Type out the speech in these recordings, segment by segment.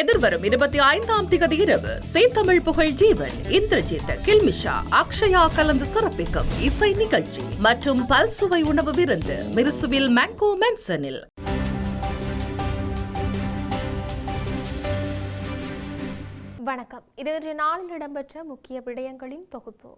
எதிர்வரும் இருபத்தி ஐந்தாம் திகதி இரவு சேத்தமிழ் புகழ் ஜீவன் இந்திரஜித் கில்மிஷா அக்ஷயா கலந்து சிறப்பிக்கும் இசை நிகழ்ச்சி மற்றும் பல்சுவை உணவு விருந்து மிருசுவில் மேங்கோ மென்சனில் வணக்கம். இது இன்று நாளில் இடம்பெற்ற முக்கிய விடயங்களின் தொகுப்பு.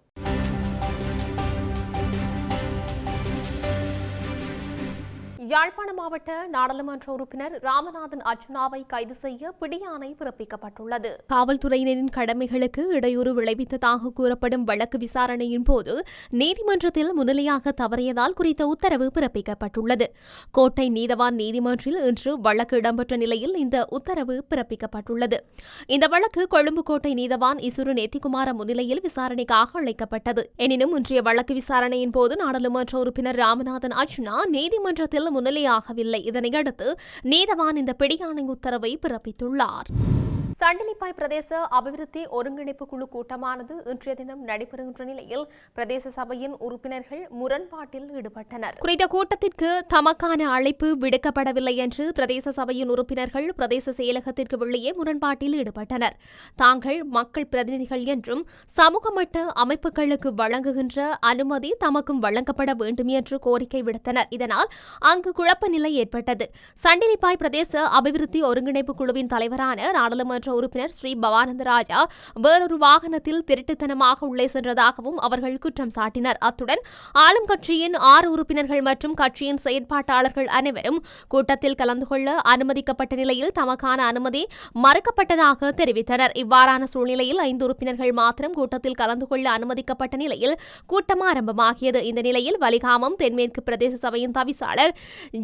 யாழ்ப்பாண மாவட்ட நாடாளுமன்ற உறுப்பினர் ராமநாதன் அர்ஜுனாவை கைது செய்ய பிடியாணை பிறப்பிக்கப்பட்டுள்ளது. காவல்துறையினரின் கடமைகளுக்கு இடையூறு விளைவித்ததாக கூறப்படும் வழக்கு விசாரணையின் போது நீதிமன்றத்தில் முன்னிலையாக தவறியதால் குறித்த உத்தரவு பிறப்பிக்கப்பட்டுள்ளது. கோட்டை நீதவான் நீதிமன்றில் இன்று வழக்கு இடம்பெற்ற நிலையில் இந்த உத்தரவு பிறப்பிக்கப்பட்டுள்ளது. இந்த வழக்கு கொழும்பு கோட்டை நீதவான் இசுரு நேத்திகுமார முன்னிலையில் விசாரணைக்காக அழைக்கப்பட்டது. எனினும் இன்றைய வழக்கு விசாரணையின் போது நாடாளுமன்ற உறுப்பினர் ராமநாதன் அர்ஜுனா நீதிமன்றத்தில் முன்னிலையாகவில்லை. இதனையடுத்து நீதவான் இந்த பிடியாணை உத்தரவை பிறப்பித்துள்ளார். சண்டிலிப்பாய் பிரதேச அபிவிருத்தி ஒருங்கிணைப்பு குழு கூட்டமானது இன்றைய தினம் நடைபெறுகின்ற நிலையில் பிரதேச சபையின் உறுப்பினர்கள் முரண்பாட்டில் ஈடுபட்டனர். குறித்த கூட்டத்திற்கு தமக்கான அழைப்பு விடுக்கப்படவில்லை என்று பிரதேச சபையின் உறுப்பினர்கள் பிரதேச செயலகத்திற்கு வெளியே முரண்பாட்டில் ஈடுபட்டனர். தாங்கள் மக்கள் பிரதிநிதிகள் என்றும் சமூக மட்ட அமைப்புகளுக்கு வழங்குகின்ற அனுமதி தமக்கும் வழங்கப்பட வேண்டும் என்று கோரிக்கை விடுத்தனர். இதனால் அங்கு குழப்ப நிலை ஏற்பட்டது. சண்டிலிப்பாய் பிரதேச அபிவிருத்தி ஒருங்கிணைப்பு குழுவின் தலைவரான நாடாளுமன்ற உறுப்பினர் ஸ்ரீ பவானந்த ராஜா வேறொரு வாகனத்தில் திருட்டுத்தனமாக உள்ளே சென்றதாகவும் அவர்கள் குற்றம் சாட்டினர். அத்துடன் ஆளும் கட்சியின் ஆறு உறுப்பினர்கள் மற்றும் கட்சியின் செயற்பாட்டாளர்கள் அனைவரும் கூட்டத்தில் கலந்து கொள்ள அனுமதிக்கப்பட்ட நிலையில் தமக்கான அனுமதி மறுக்கப்பட்டதாக தெரிவித்தனர். இவ்வாறான சூழ்நிலையில் ஐந்து உறுப்பினர்கள் மாத்திரம் கூட்டத்தில் கலந்து கொள்ள அனுமதிக்கப்பட்ட நிலையில் கூட்டம் ஆரம்பமாகியது. இந்த நிலையில் வலிகாமம் தென்மேற்கு பிரதேச சபையின் தவிசாளர்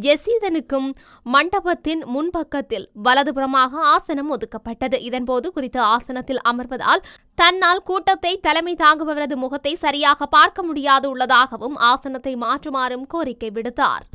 ஜெசீதனுக்கும் மண்டபத்தின் முன்பக்கத்தில் வலதுபுறமாக ஆசனம் ஒதுக்கப்பட்டது. இதன்போது குறித்த ஆசனத்தில் அமர்வதால் தன்னால் கூட்டத்தை தலைமை தாங்குபவரது முகத்தை சரியாக பார்க்க முடியாது உள்ளதாகவும் ஆசனத்தை மாற்றுமாறும் கோரிக்கை விடுத்தார்.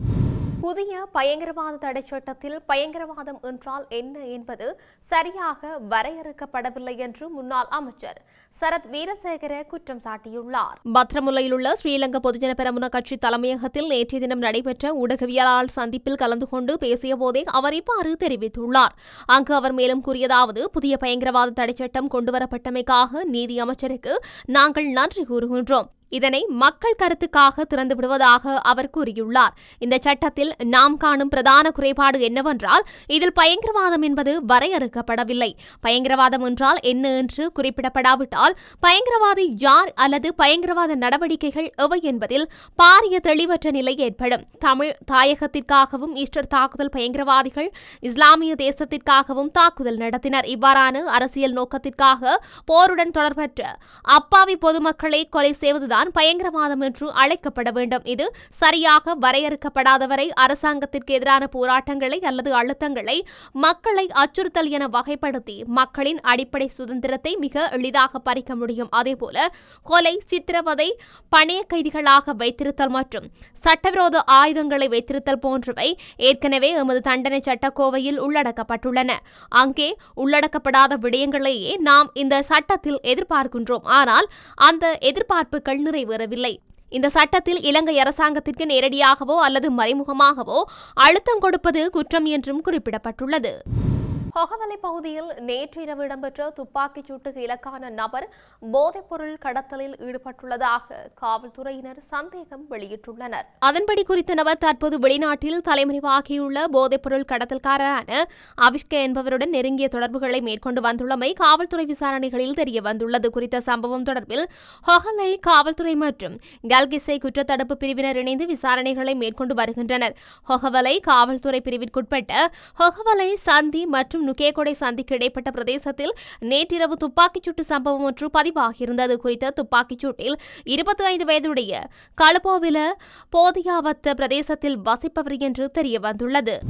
புதிய பயங்கரவாத தடை சட்டத்தில் பயங்கரவாதம் என்றால் என்ன என்பது சரியாக வரையறுக்கப்படவில்லை என்று முன்னாள் அமைச்சர் சரத் வீரசேகர குற்றம் சாட்டியுள்ளார். பத்ரமுல்லையில் உள்ள ஸ்ரீலங்கா பொதுஜன பெரமுன கட்சி தலைமையகத்தில் நேற்றைய தினம் நடைபெற்ற ஊடகவியலாளர் சந்திப்பில் கலந்து கொண்டு பேசிய போதே அவர் இவ்வாறு தெரிவித்துள்ளார். அங்கு அவர் மேலும் கூறியதாவது புதிய பயங்கரவாத தடை சட்டம் கொண்டுவரப்பட்டமைக்காக நீதி அமைச்சருக்கு நாங்கள் நன்றி கூறுகின்றோம். இதனை மக்கள் கருத்துக்காக திறந்து விடுவதாக அவர் கூறியுள்ளார். இந்த சட்டத்தில் நாம் காணும் பிரதான குறைபாடு என்னவென்றால் இதில் பயங்கரவாதம் என்பது வரையறுக்கப்படவில்லை. பயங்கரவாதம் என்றால் என்ன என்று குறிப்பிடப்படாவிட்டால் பயங்கரவாதி யார் அல்லது பயங்கரவாத நடவடிக்கைகள் எவை என்பதில் பாரிய தெளிவற்ற நிலை ஏற்படும். தமிழ் தாயகத்திற்காகவும் ஈஸ்டர் தாக்குதல் பயங்கரவாதிகள் இஸ்லாமிய தேசத்திற்காகவும் தாக்குதல் நடத்தினர். இவ்வாறான அரசியல் நோக்கத்திற்காக போருடன் தொடர்பற்ற அப்பாவி பொதுமக்களை கொலை செய்வதுதான் தான் பயங்கரவாதம் என்று அழைக்கப்பட வேண்டும். இது சரியாக வரையறுக்கப்படாதவரை அரசாங்கத்திற்கு எதிரான போராட்டங்களை அல்லது அழுத்தங்களை மக்களை அச்சுறுத்தல் என வகைப்படுத்தி மக்களின் அடிப்படை சுதந்திரத்தை மிக எளிதாக பறிக்க முடியும். அதேபோல கொலை சித்திரவதை பணைய கைதிகளாக வைத்திருத்தல் மற்றும் சட்டவிரோத ஆயுதங்களை வைத்திருத்தல் போன்றவை ஏற்கனவே எமது தண்டனை சட்டக்கோவையில் உள்ளடக்கப்பட்டுள்ளன. அங்கே உள்ளடக்கப்படாத விடயங்களையே நாம் இந்த சட்டத்தில் எதிர்பார்க்கின்றோம். ஆனால் அந்த எதிர்பார்ப்புகள் நிறைவேறவில்லை இந்த சட்டத்தில் இலங்கை அரசாங்கத்திற்கு நேரடியாகவோ அல்லது மறைமுகமாகவோ அழுத்தம் கொடுப்பது குற்றம் என்றும் குறிப்பிடப்பட்டுள்ளது. ஹொகவலை பகுதியில் நேற்று இரவு இடம்பெற்ற துப்பாக்கிச் சூட்டுக்கு இலக்கான நபர் போதைப்பொருள் கடத்தலில் ஈடுபட்டுள்ளதாக காவல்துறையினர் சந்தேகம் வெளியிட்டுள்ளனர். அதன்படி குறித்த நபர் தற்போது வெளிநாட்டில் தலைமறைவாகியுள்ள போதைப்பொருள் கடத்தல்காரரான அவிஷ்க என்பவருடன் நெருங்கிய தொடர்புகளை மேற்கொண்டு வந்துள்ளமை காவல்துறை விசாரணைகளில் தெரிய வந்துள்ளது குறித்த சம்பவம் தொடர்பில் ஹொகலை காவல்துறை மற்றும் கல்கிசை குற்றத்தடுப்பு பிரிவினர் இணைந்து விசாரணைகளை மேற்கொண்டு வருகின்றனர். ஹொகவலை காவல்துறை பிரிவிற்குட்பட்ட ஹொகவலை சந்தி மற்றும் நுகேகொடை சந்திக்கு இடைப்பட்ட பிரதேசத்தில் நேற்றிரவு துப்பாக்கிச் சூட்டு சம்பவம் ஒன்று பதிவாகியிருந்தது. குறித்த துப்பாக்கிச் சூட்டில் இருபத்தி ஐந்து வயதுடைய களப்போவில போதியாவத்த பிரதேசத்தில் வசிப்பவர் என்று தெரிய வந்துள்ளது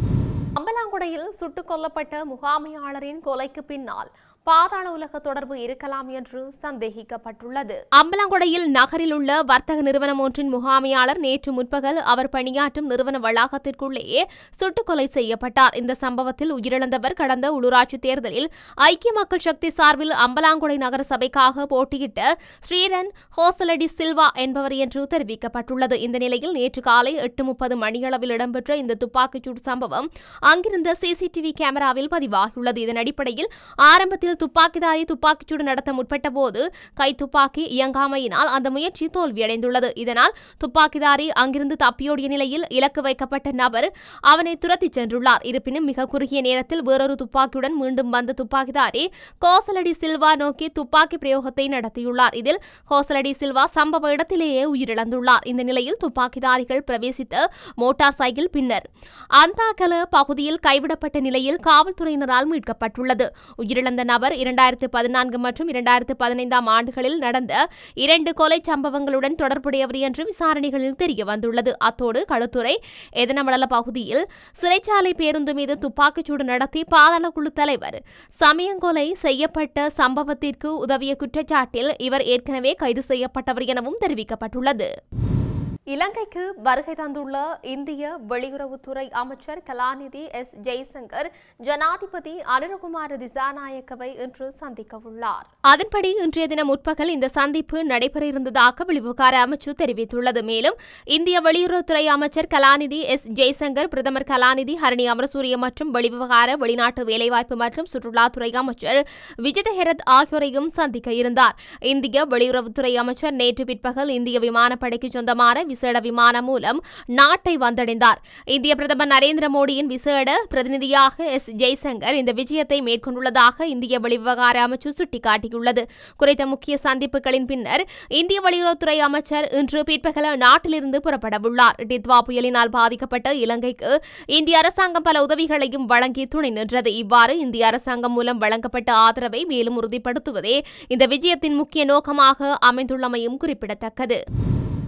அம்பலாங்குடையில் சுட்டுக் கொல்லப்பட்ட முகாமையாளரின் கொலைக்கு பின்னால் பாதாள உலக தொடர்பு இருக்கலாம் என்று சந்தேகிக்கப்பட்டுள்ளது. அம்பலாங்கொடையில் நகரில் உள்ள வர்த்தக நிறுவனம் ஒன்றின் முகாமையாளர் நேற்று முற்பகல் அவர் பணியாற்றும் நிறுவன வளாகத்திற்குள்ளேயே சுட்டுக் கொலை செய்யப்பட்டார். இந்த சம்பவத்தில் உயிரிழந்தவர் கடந்த உள்ளூராட்சி தேர்தலில் ஐக்கிய மக்கள் சக்தி சார்பில் அம்பலாங்கொடை நகர சபைக்காக போட்டியிட்ட ஸ்ரீரன் ஹோசலடி சில்வா என்பவர் என்று தெரிவிக்கப்பட்டுள்ளது. இந்த நிலையில் நேற்று காலை எட்டு முப்பது மணியளவில் இடம்பெற்ற இந்த துப்பாக்கிச்சூடு சம்பவம் அங்கிருந்த சிசிடிவி கேமராவில் பதிவாகியுள்ளது. இதன் அடிப்படையில் ஆரம்பத்தில் துப்பாக்கிதாரி துப்பாக்கிச்சூடு நடத்த முற்பட்ட போது கைத்துப்பாக்கி இயங்காமையினால் அந்த முயற்சி தோல்வியடைந்துள்ளது. இதனால் துப்பாக்கிதாரி அங்கிருந்து தப்பியோடிய நிலையில் இலக்கு வைக்கப்பட்ட நபர் அவனை துரத்திச் சென்றுள்ளார். இருப்பினும் மிக குறுகிய நேரத்தில் வேறொரு துப்பாக்கியுடன் மீண்டும் வந்த துப்பாக்கிதாரி கோசலடி சில்வா நோக்கி துப்பாக்கி பிரயோகத்தை நடத்தியுள்ளார். இதில் கோசலடி சில்வா சம்பவ இடத்திலேயே உயிரிழந்துள்ளார். இந்த நிலையில் துப்பாக்கிதாரிகள் பிரவேசித்த மோட்டார் சைக்கிள் பின்னர் அந்தாகல பகுதியில் கைவிடப்பட்ட நிலையில் காவல்துறையினரால் மீட்கப்பட்டுள்ளது. உயிரிழந்த நபர் இரண்டாயிரத்து பதினான்கு மற்றும் இரண்டாயிரத்து பதினைந்தாம் ஆண்டுகளில் நடந்த இரண்டு கொலை சம்பவங்களுடன் தொடர்புடையவர் என்று விசாரணைகளில் தெரிய வந்துள்ளது அத்தோடு களுத்துறை எதனமடல பகுதியில் சிறைச்சாலை பேருந்து மீது துப்பாக்கிச்சூடு நடத்தி பாதாள குழு தலைவர் சமயங்கொலை செய்யப்பட்ட சம்பவத்திற்கு உதவிய குற்றச்சாட்டில் இவர் ஏற்கனவே கைது செய்யப்பட்டவர் எனவும் தெரிவிக்கப்பட்டுள்ளது. இலங்கைக்கு வருகை தந்துள்ள இந்திய வெளியுறவுத்துறை அமைச்சர் கலாநிதி எஸ். ஜெய்சங்கர் ஜனாதிபதி அனுரகுமார் திசாநாயக்கவை இன்று சந்திக்க உள்ளார். அதன்படி இன்றைய தினம் முற்பகல் இந்த சந்திப்பு நடைபெற இருந்ததாக வெளிவிவகார அமைச்சு தெரிவித்துள்ளது. மேலும் இந்திய வெளியுறவுத்துறை அமைச்சர் கலாநிதி எஸ். ஜெய்சங்கர் பிரதமர் கலாநிதி ஹரணி அமரசூரிய மற்றும் வெளிவிவகார வெளிநாட்டு வேலைவாய்ப்பு மற்றும் சுற்றுலாத்துறை அமைச்சர் விஜித ஹெரத் ஆகியோரையும் சந்திக்க இருந்தார். இந்திய வெளியுறவுத்துறை அமைச்சர் நேற்று பிற்பகல் இந்திய விமானப்படைக்கு சொந்தமான விசேட விமானம் மூலம் நாட்டை வந்தடைந்தார். இந்திய பிரதமர் நரேந்திர மோடியின் விசேட பிரதிநிதியாக எஸ். ஜெய்சங்கர் இந்த விஜயத்தை மேற்கொண்டுள்ளதாக இந்திய வெளிவிவகார அமைச்சு சுட்டிக்காட்டியுள்ளது. குறித்த முக்கிய சந்திப்புகளின் பின்னர் இந்திய வெளியுறவுத்துறை அமைச்சர் இன்று பிற்பகல நாட்டிலிருந்து புறப்படவுள்ளார். டித்வா புயலினால் பாதிக்கப்பட்ட இலங்கைக்கு இந்திய அரசாங்கம் பல உதவிகளையும் வழங்கி துணை நின்றது. இவ்வாறு இந்திய அரசாங்கம் மூலம் வழங்கப்பட்ட ஆதரவை மேலும் உறுதிப்படுத்துவதே இந்த விஜயத்தின் முக்கிய நோக்கமாக அமைந்துள்ளமையும் குறிப்பிடத்தக்கது.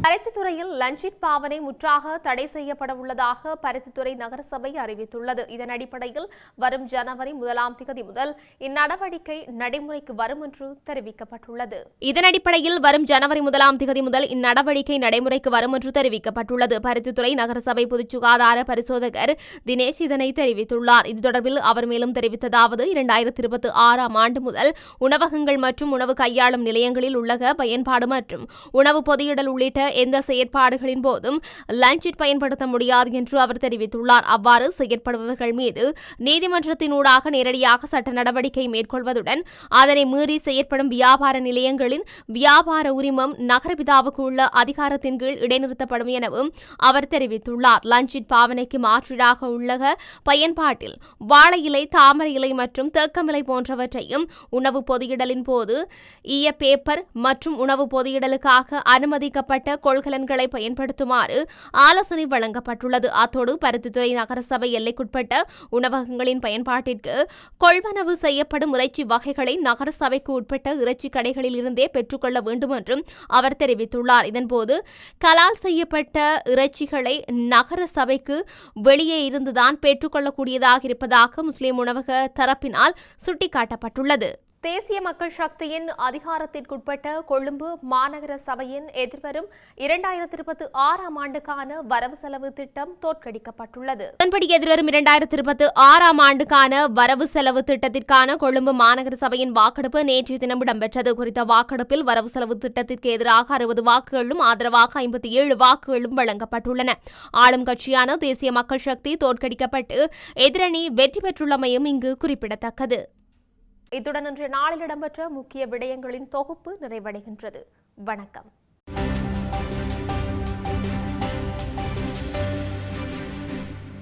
பருத்தித்துறையில் லஞ்சிட் பாவனை முற்றாக தடை செய்யப்பட உள்ளதாக பருத்தித்துறை நகரசபை அறிவித்துள்ளது. இதன் அடிப்படையில் வரும் ஜனவரி முதலாம் திகதி முதல் இந்நடவடிக்கை நடைமுறைக்கு வரும் என்று தெரிவிக்கப்பட்டுள்ளது. இதன் அடிப்படையில் வரும் ஜனவரி முதலாம் திகதி முதல் இந்நடவடிக்கை நடைமுறைக்கு வரும் என்று தெரிவிக்கப்பட்டுள்ளது. பருத்தித்துறை நகரசபை பொதுச் சுகாதார பரிசோதகர் தினேஷ் இதனை தெரிவித்துள்ளார். இது தொடர்பில் அவர் மேலும் தெரிவித்ததாவது இரண்டாயிரத்தி இருபத்தி ஆறாம் ஆண்டு முதல் உணவகங்கள் மற்றும் உணவு கையாளும் நிலையங்களில் உள்ளக பயன்பாடு மற்றும் உணவு பொதியிடல் உள்ளிட்ட எந்த செயற்பாடுகளின் போதும் லஞ்சிட் பயன்படுத்த முடியாது என்று அவர் தெரிவித்துள்ளார். அவ்வாறு செயற்படுபவர்கள் மீது நீதிமன்றத்தினூடாக நேரடியாக சட்ட நடவடிக்கை மேற்கொள்வதுடன் அதனை மீறி செயற்படும் வியாபார நிலையங்களின் வியாபார உரிமம் நகரபிதாவுக்கு உள்ள அதிகாரத்தின் கீழ் இடைநிறுத்தப்படும் எனவும் அவர் தெரிவித்துள்ளார். லஞ்சிட் பாவனைக்கு மாற்றீடாக உள்ள பயன்பாட்டில் வாழை இலை தாமரை இலை மற்றும் தேக்கமிலை போன்றவற்றையும் உணவு பொதியிடலின் போது ஈய பேப்பர் மற்றும் உணவு பொதியிடலுக்காக அனுமதிக்கப்பட்ட கொள்கலன்களை பயன்படுத்துமாறு ஆலோசனை வழங்கப்பட்டுள்ளது. அத்தோடு பருத்தித்துறை நகரசபை எல்லைக்குட்பட்ட உணவகங்களின் பயன்பாட்டிற்கு கொள்வனவு செய்யப்படும் இறைச்சி வகைகளை நகரசபைக்கு உட்பட்ட இறைச்சி கடைகளில் இருந்தே பெற்றுக்கொள்ள வேண்டும் என்றும் அவர் தெரிவித்துள்ளார். இதன்போது கலால் செய்யப்பட்ட இறைச்சிகளை நகர சபைக்கு வெளியே இருந்துதான் பெற்றுக்கொள்ளக்கூடியதாக இருப்பதாக முஸ்லிம் உணவக தரப்பினால் சுட்டிக்காட்டப்பட்டுள்ளது. தேசிய மக்கள் சக்தியின் அதிகாரத்திற்குட்பட்ட கொழும்பு மாநகர சபையின் எதிர்வரும் இரண்டாயிரத்தி இருபத்தி ஆறாம் ஆண்டுக்கான வரவு செலவு திட்டம் தோற்கடிக்கப்பட்டுள்ளது. அதன்படி எதிர்வரும் இரண்டாயிரத்தி இருபத்தி ஆறாம் ஆண்டுக்கான வரவு செலவு திட்டத்திற்கான கொழும்பு மாநகர சபையின் வாக்கெடுப்பு நேற்று தினம் இடம்பெற்றது. குறித்த வாக்கெடுப்பில் வரவு செலவு திட்டத்திற்கு எதிராக அறுபது வாக்குகளும் ஆதரவாக ஐம்பத்தி ஏழு வாக்குகளும் வழங்கப்பட்டுள்ளன. ஆளும் கட்சியான தேசிய மக்கள் சக்தி தோற்கடிக்கப்பட்டு எதிரணி வெற்றி பெற்றுள்ளமையும் இங்கு குறிப்பிடத்தக்கது. இத்துடன் இன்று நாளில் இடம்பெற்ற முக்கிய விடயங்களின் தொகுப்பு நிறைவடைகின்றது. வணக்கம்.